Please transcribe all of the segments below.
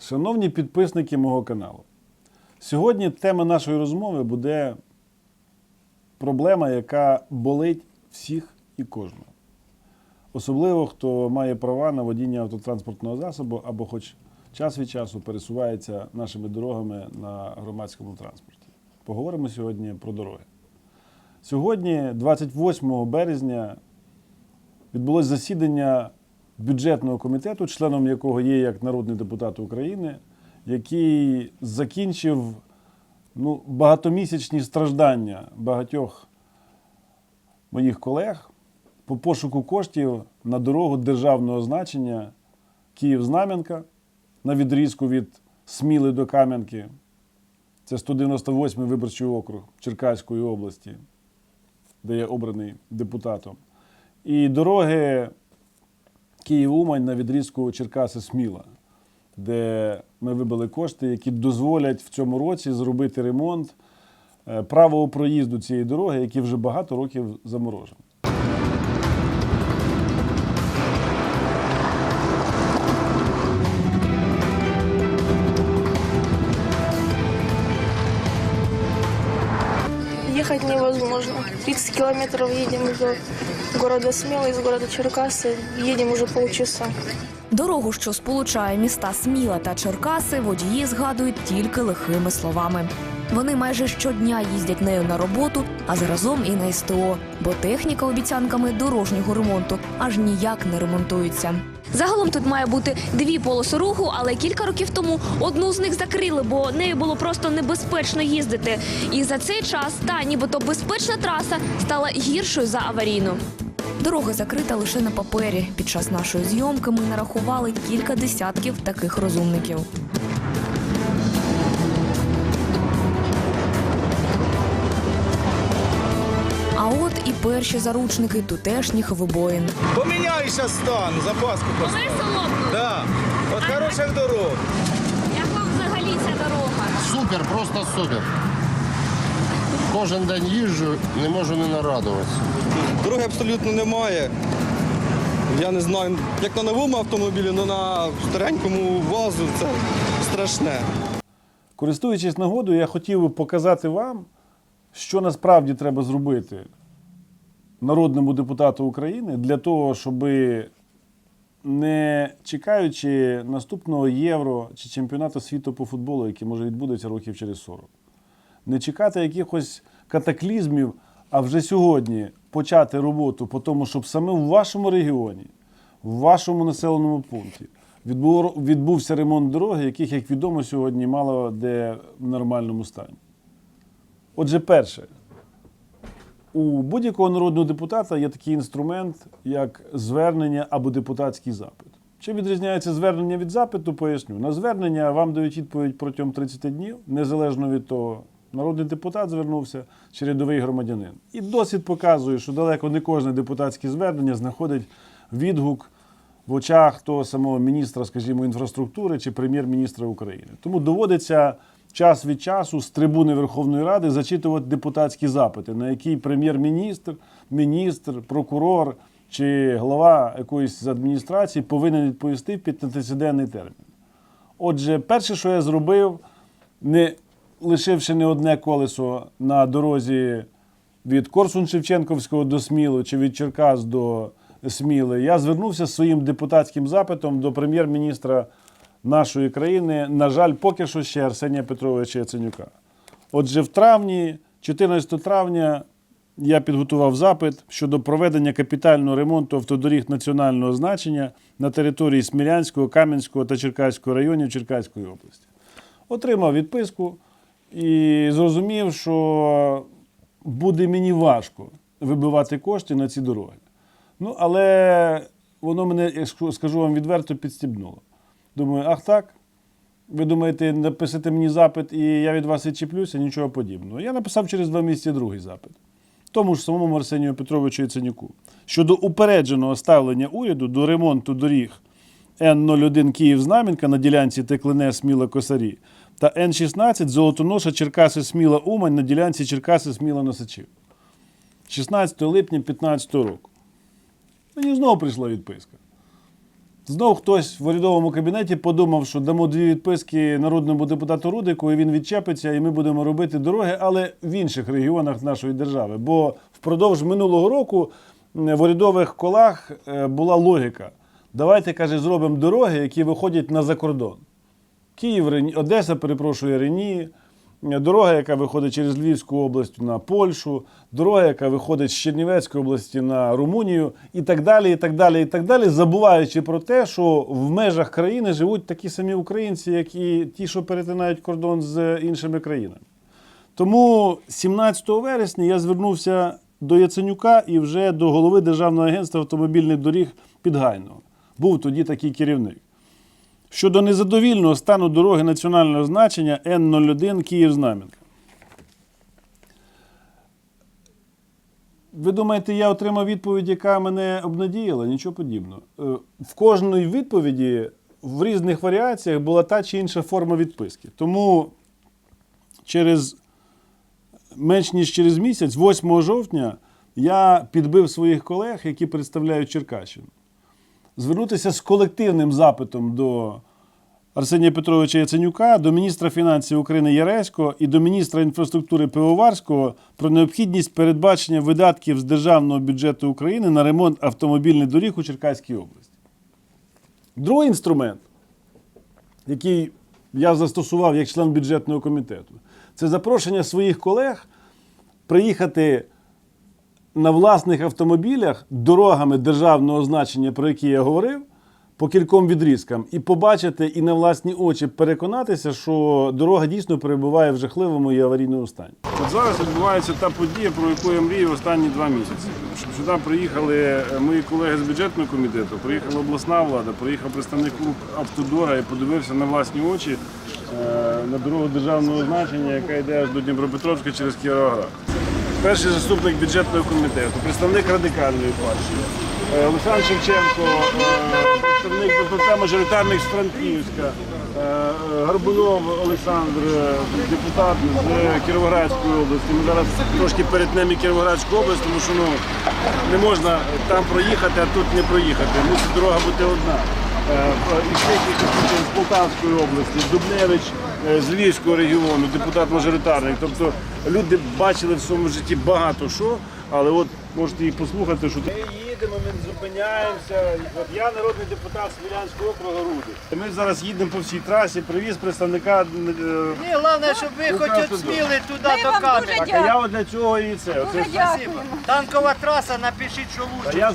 Шановні підписники мого каналу, сьогодні тема нашої розмови буде проблема, яка болить всіх і кожного. Особливо, хто має права на водіння автотранспортного засобу або хоч час від часу пересувається нашими дорогами на громадському транспорті. Поговоримо сьогодні про дороги. Сьогодні, 28 березня, відбулось засідання бюджетного комітету, членом якого є як народний депутат України, який закінчив ну, багатомісячні страждання багатьох моїх колег по пошуку коштів на дорогу державного значення Київ-Знам'янка на відрізку від Сміли до Кам'янки. Це 198 й виборчий округ Черкаської області, де я обраний депутатом. І дороги Київ-Умань на відрізку Черкаси-Сміла, де ми вибили кошти, які дозволять в цьому році зробити ремонт е, правого проїзду цієї дороги, який вже багато років заморожений. Ехать невозможно. 30 километров едем до города Смело, из города Черкасы. Едем уже полчаса. Дорогу, що сполучає міста Сміла та Черкаси, водії згадують тільки лихими словами. Вони майже щодня їздять нею на роботу, а заразом і на СТО, бо техніка обіцянками дорожнього ремонту аж ніяк не ремонтується. Загалом тут має бути дві полоси руху, але кілька років тому одну з них закрили, бо нею було просто небезпечно їздити. І за цей час та нібито безпечна траса стала гіршою за аварійну. Дорога закрита лише на папері. Під час нашої зйомки ми нарахували кілька десятків таких розумників. А от і перші заручники тутешніх вибоїн. Поміняй ще стан, запаску поставь. Да. От хороших дорог. Як вам взагалі ця дорога? Супер, просто супер. Кожен день їжджу, не можу не нарадуватися. Дороги абсолютно немає. Я не знаю, як на новому автомобілі, але на старенькому вазу це страшне. Користуючись нагодою, я хотів би показати вам, що насправді треба зробити народному депутату України для того, щоб не чекаючи наступного євро чи чемпіонату світу по футболу, який може відбудеться років через 40, не чекати якихось катаклізмів, а вже сьогодні почати роботу по тому, щоб саме в вашому регіоні, в вашому населеному пункті відбув- відбувся ремонт дороги, яких, як відомо, сьогодні мало де в нормальному стані. Отже, перше, у будь-якого народного депутата є такий інструмент, як звернення або депутатський запит. Чим відрізняється звернення від запиту, поясню. На звернення вам дають відповідь протягом 30 днів, незалежно від того, народний депутат звернувся чи рядовий громадянин. І досвід показує, що далеко не кожне депутатське звернення знаходить відгук в очах того самого міністра, скажімо, інфраструктури чи прем'єр-міністра України. Тому доводиться час від часу з трибуни Верховної Ради зачитувати депутатські запити, на які прем'єр-міністр, міністр, прокурор чи глава якоїсь з адміністрації повинен відповісти в 15-денний термін. Отже, перше, що я зробив, не лишивши не одне колесо на дорозі від Корсун Шевченковського до Смілу чи від Черкас до Сміли, я звернувся з своїм депутатським запитом до прем'єр-міністра нашої країни, на жаль, поки що ще Арсенія Петровича Яценюка. Отже, в травні, 14 травня, я підготував запит щодо проведення капітального ремонту автодоріг національного значення на території Смілянського, Кам'янського та Черкаського районів Черкаської області. Отримав відписку і зрозумів, що буде мені важко вибивати кошти на ці дороги. Ну, але воно мене, скажу вам відверто, підстібнуло. Думаю, ах так. Ви думаєте, написати мені запит і я від вас відчіплюся? Нічого подібного. Я написав через два місяці другий запит. Тому ж самому Арсенію Петровичу Яценюку щодо упередженого ставлення уряду до ремонту доріг Н-01 Київ-Знам'янка на ділянці Теклине Сміла Косарі та Н-16 Золотоноша Черкаси Сміла Умань на ділянці Черкаси Сміла Носачів. 16 липня 2015 року. Мені знову прийшла відписка. Знов хтось в урядовому кабінеті подумав, що дамо дві відписки народному депутату Рудику, і він відчепиться, і ми будемо робити дороги, але в інших регіонах нашої держави. Бо впродовж минулого року в урядових колах е, була логіка. Давайте, каже, зробимо дороги, які виходять на закордон. Київ, Одеса, перепрошую, Рені, дорога, яка виходить через Львівську область на Польщу, дорога, яка виходить з Чернівецької області на Румунію, і так далі, і так далі, і так далі, забуваючи про те, що в межах країни живуть такі самі українці, як і ті, що перетинають кордон з іншими країнами. Тому 17 вересня я звернувся до Яценюка і вже до голови Державного агентства автомобільних доріг Підгайного. Був тоді такий керівник. Щодо незадовільного стану дороги національного значення Н-01 Київ-Знам'янка. Ви думаєте, я отримав відповідь, яка мене обнадіяла? Нічого подібного. Е, В кожній відповіді в різних варіаціях була та чи інша форма відписки. Тому через менш ніж через місяць, 8 жовтня, я підбив своїх колег, які представляють Черкащину звернутися з колективним запитом до Арсенія Петровича Яценюка, до міністра фінансів України Яресько і до міністра інфраструктури Пивоварського про необхідність передбачення видатків з державного бюджету України на ремонт автомобільних доріг у Черкаській області. Другий інструмент, який я застосував як член бюджетного комітету, це запрошення своїх колег приїхати на власних автомобілях дорогами державного значення, про які я говорив, по кільком відрізкам, і побачити і на власні очі переконатися, що дорога дійсно перебуває в жахливому і аварійному стані. От зараз відбувається та подія, про яку я мрію останні два місяці. Щоб сюди приїхали е, мої колеги з бюджетного комітету, приїхала обласна влада, приїхав представник автодора і подивився на власні очі е, на дорогу державного значення, яка йде аж до Дніпропетровська через Кіровоград перший заступник бюджетного комітету, представник радикальної партії, е, Олександр Шевченко, е, представник БПП мажоритарних з Франківська, е, Горбунов Олександр, депутат з Кіровоградської області. Ми зараз трошки перетнемо і Кіровоградську область, тому що ну, не можна там проїхати, а тут не проїхати. Мусить дорога бути одна. Е, з Полтавської області, Дубневич е, з Львівського регіону, депутат-мажоритарник. Тобто люди бачили в своєму житті багато що, але от можете і послухати, що ми їдемо, ми не зупиняємося. От я народний депутат Смілянського округу Руди. Ми зараз їдемо по всій трасі, привіз представника. е, Ні, головне, щоб ви хоч правда, отсміли туди Ми до вам камери. Так, а я от для цього і це. Оце, Спасибо. Танкова траса, напишіть, що лучше. я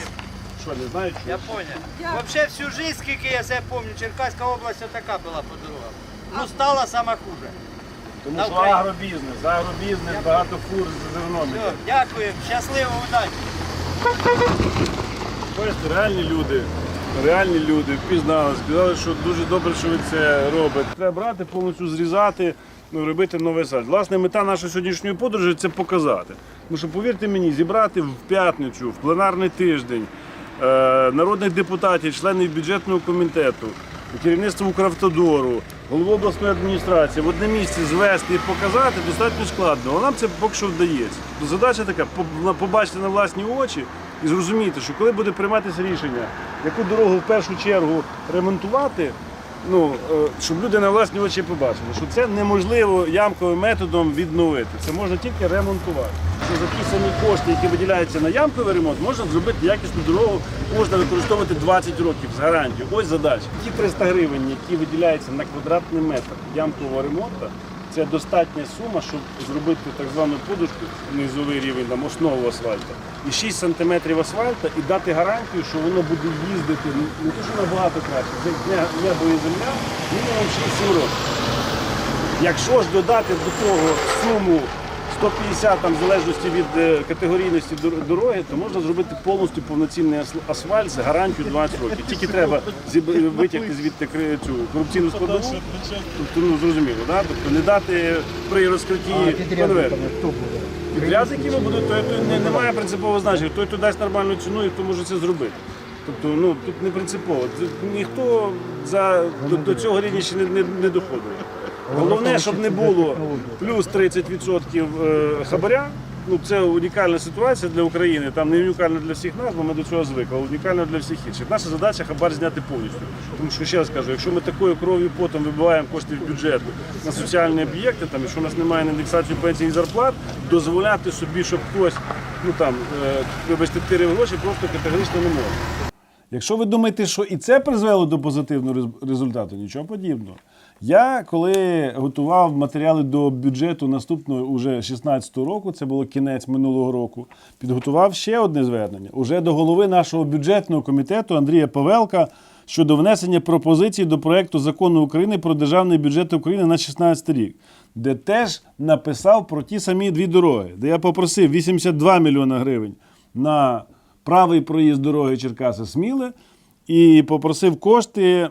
що, не знаю, що. Я понял. Вообще всю жизнь, скільки я себе пам'ятаю, Черкаська область така була по дорогам. Ну, стала сама хуже. Тому на що Україні. агробізнес, агробізнес, багато фур з зерном. Все, дякую, щасливо, удачі. Бачите, реальні люди, реальні люди впізнали, сказали, що дуже добре, що ви це робите. Треба брати, повністю зрізати, ну, робити новий сад. Власне, мета нашої сьогоднішньої подорожі це показати. Тому що, повірте мені, зібрати в п'ятницю, в пленарний тиждень народних депутатів, членів бюджетного комітету, керівництво Укравтодору, голову обласної адміністрації в одне місце звести і показати достатньо складно. Але нам це поки що вдається. То задача така побачити на власні очі і зрозуміти, що коли буде прийматися рішення, яку дорогу в першу чергу ремонтувати, ну, е, щоб люди на власні очі побачили, що це неможливо ямковим методом відновити. Це можна тільки ремонтувати. Що за ті самі кошти, які виділяються на ямковий ремонт, можна зробити якісну дорогу, можна використовувати 20 років з гарантією. Ось задача. Ті 300 гривень, які виділяються на квадратний метр ямкового ремонту, це достатня сума, щоб зробити так звану подушку, низовий рівень, там, основу асфальту, і 6 сантиметрів асфальту і дати гарантію, що воно буде їздити не те, що набагато краще, це не- небо і земля, мінімум 6-7 років. Якщо ж додати до того суму 150 там, в залежності від е, категорійності дороги, то можна зробити повністю повноцінний асфальт з гарантією 20 років. Тільки треба витягти звідти цю корупційну складову. Тобто, ну зрозуміло, да? тобто не дати при розкритті конверту. Підрядниками будуть, то, то не, немає принципового значення. Той, хто дасть нормальну ціну і хто може це зробити. Тобто, ну тут не принципово. Ніхто за, до, до цього рівня ще не, не, не доходив. Головне, щоб не було плюс 30% е, хабаря, ну, це унікальна ситуація для України, там не унікальна для всіх нас, бо ми до цього звикли, а унікальна для всіх інших. Наша задача хабар зняти повністю. Тому що ще раз кажу, якщо ми такою кров'ю потом вибиваємо кошти від бюджету на соціальні об'єкти, там, якщо у нас немає на індексацію пенсій і зарплат, дозволяти собі, щоб хтось, ну там, е, вибачте, тирив гроші, просто категорично не може. Якщо ви думаєте, що і це призвело до позитивного результату, нічого подібного. Я коли готував матеріали до бюджету наступного уже 16-го року, це було кінець минулого року, підготував ще одне звернення уже до голови нашого бюджетного комітету Андрія Павелка щодо внесення пропозицій до проекту закону України про державний бюджет України на 16 рік, де теж написав про ті самі дві дороги, де я попросив 82 мільйона гривень на правий проїзд дороги Черкаси Сміле і попросив кошти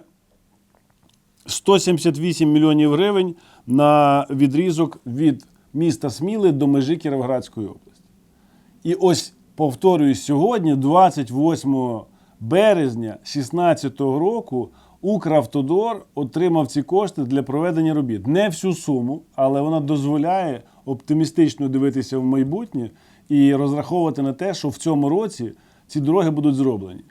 178 мільйонів гривень на відрізок від міста Сміли до межі Кіровоградської області. І ось повторюю, сьогодні, 28 березня 2016 року, Укравтодор отримав ці кошти для проведення робіт. Не всю суму, але вона дозволяє оптимістично дивитися в майбутнє і розраховувати на те, що в цьому році ці дороги будуть зроблені.